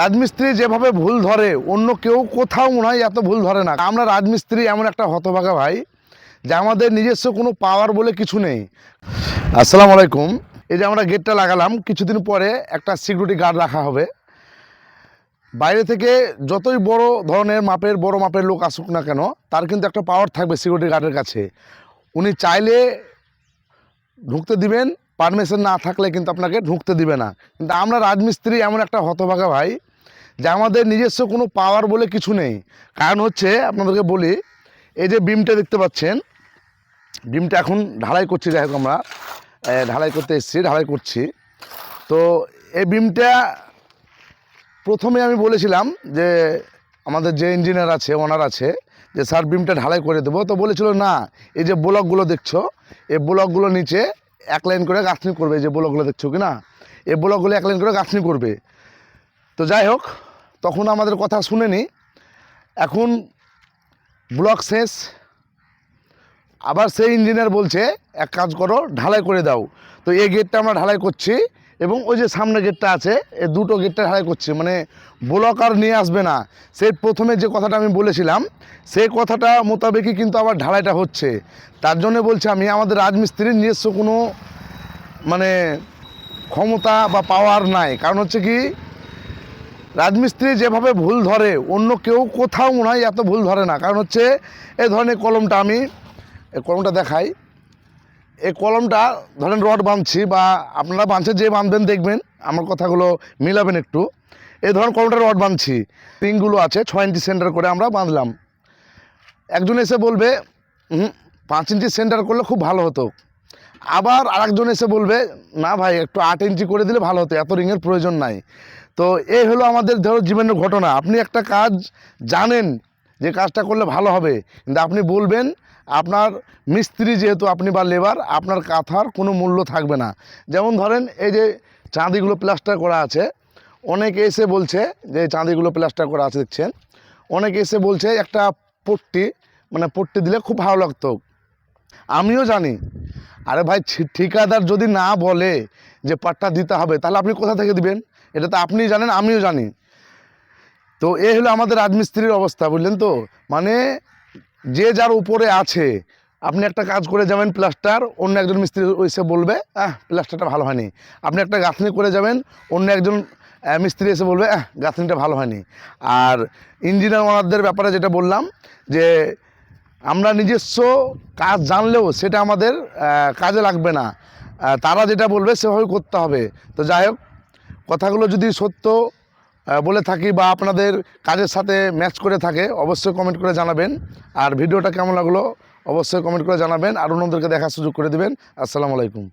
রাজমিস্ত্রি যেভাবে ভুল ধরে, অন্য কেউ কোথাও মনে হয় এত ভুল ধরে না। আমরা রাজমিস্ত্রি এমন একটা হতভাগা ভাই, যে আমাদের নিজস্ব কোনো পাওয়ার বলে কিছু নেই। আসসালামু আলাইকুম। এই যে আমরা গেটটা লাগালাম, কিছুদিন পরে একটা সিকিউরিটি গার্ড রাখা হবে। বাইরে থেকে যতই বড় ধরনের মাপের, বড় মাপের লোক আসুক না কেন, তার কিন্তু একটা পাওয়ার থাকবে সিকিউরিটি গার্ডের কাছে। উনি চাইলে ঢুকতে দিবেন পারমিশন না থাকলে কিন্তু আপনাকে ঢুকতে দিবে না। কিন্তু আমরা রাজমিস্ত্রি এমন একটা হতভাগা ভাই যে আমাদের নিজস্ব কোনো পাওয়ার বলে কিছু নেই। কারণ হচ্ছে, আপনাদেরকে বলি, এই যে বিমটা দেখতে পাচ্ছেন ডিমটা এখন ঢালাই করছি, যাই হোক আমরা ঢালাই করতে এসেছি, ঢালাই করছি। তো এই বিমটা প্রথমে আমি বলেছিলাম যে, আমাদের যে ইঞ্জিনিয়ার আছে ওনার আছে, যে স্যার বিমটা ঢালাই করে দেবো। তো বলেছিল, না, এই যে ব্লকগুলো দেখছ, এই ব্লকগুলো নিচে এক লাইন করে গাঁথনি করবে যে ব্লকগুলো দেখছ কি না? এই ব্লকগুলো এক লাইন করে গাঁথনি করবে। তো যাই হোক তখন আমাদের কথা শুনেনি। এখন ব্লক শেষ। আবার সেই ইঞ্জিনিয়ার বলছে, এক কাজ করো, ঢালাই করে দাও। তো এই গেটটা আমরা ঢালাই করছি এবং ওই যে সামনে গেটটা আছে এই দুটো গেটটা ঢালাই করছি। মানে ব্লক আর নিয়ে আসবে না। সেই প্রথমে যে কথাটা আমি বলেছিলাম, সেই কথাটা মোতাবেকই কিন্তু আবার ঢালাইটা হচ্ছে। তার জন্য বলছি আমি, আমাদের রাজমিস্ত্রির নিজস্ব কোনো মানে ক্ষমতা বা পাওয়ার নাই। কারণ হচ্ছে কি রাজমিস্ত্রি যেভাবে ভুল ধরে অন্য কেউ কোথাও মনে হয় এত ভুল ধরে না। কারণ হচ্ছে এই ধরনের কলমটা আমি এই কলমটা দেখাই। এই কলমটা ধরেন রড বাঁধছি বা আপনারা বাঁধছে যে বাঁধবেন দেখবেন আমার কথাগুলো মিলাবেন একটু। এই ধরনের কলমটা রড বাঁধছি রিংগুলো আছে ছয় ইঞ্চি সেন্টার করে আমরা বাঁধলাম। একজন এসে বলবে "হুম, পাঁচ ইঞ্চি সেন্টার করলে খুব ভালো হতো। আবার আরেকজন এসে বলবে না ভাই একটু আট ইঞ্চি করে দিলে ভালো হতো এত রিংয়ের প্রয়োজন নাই। তো এই হলো আমাদের ধরো জীবনের ঘটনা। আপনি একটা কাজ জানেন যে কাজটা করলে ভালো হবে। কিন্তু আপনি বলবেন, আপনার মিস্ত্রি যেহেতু আপনি বা লেবার আপনার কাঁথার কোনো মূল্য থাকবে না। যেমন ধরেন, এই যে চাঁদিগুলো প্লাস্টার করা আছে, অনেকে এসে বলছে যে চাঁদিগুলো প্লাস্টার করা আছে, দেখছেন? অনেকে এসে বলছে একটা পট্টি মানে পট্টি দিলে খুব ভালো লাগতো। আমিও জানি। আরে ভাই ঠিকাদার যদি না বলে যে পাট্টা দিতে হবে, তাহলে আপনি কোথা থেকে দিবেন? এটা তো আপনিই জানেন, আমিও জানি। তো এই হলো আমাদের রাজমিস্ত্রির অবস্থা, বুঝলেন তো? মানে যে যার উপরে আছে, আপনি একটা কাজ করে যাবেন প্লাস্টার, অন্য একজন মিস্ত্রি এসে বলবে, আহ, প্লাস্টারটা ভালো হয়নি। আপনি একটা গাঁথনি করে যাবেন, অন্য একজন মিস্ত্রি এসে বলবে, আহ, গাঁথনিটা ভালো হয়নি। আর ইঞ্জিনিয়ার ওনারদের ব্যাপারে যেটা বললাম, যে আমরা নিজস্ব কাজ জানলেও সেটা আমাদের কাজে লাগবে না। তারা যেটা বলবে সেভাবে করতে হবে। তো যাই হোক কথাগুলো যদি সত্য বলে থাকি বা আপনাদের কাজের সাথে ম্যাচ করে থাকে, অবশ্যই কমেন্ট করে জানাবেন। আর ভিডিওটা কেমন লাগল, অবশ্যই কমেন্ট করে জানাবেন। আর অন্যদেরকে দেখার সুযোগ করে দেবেন। আসসালামু আলাইকুম।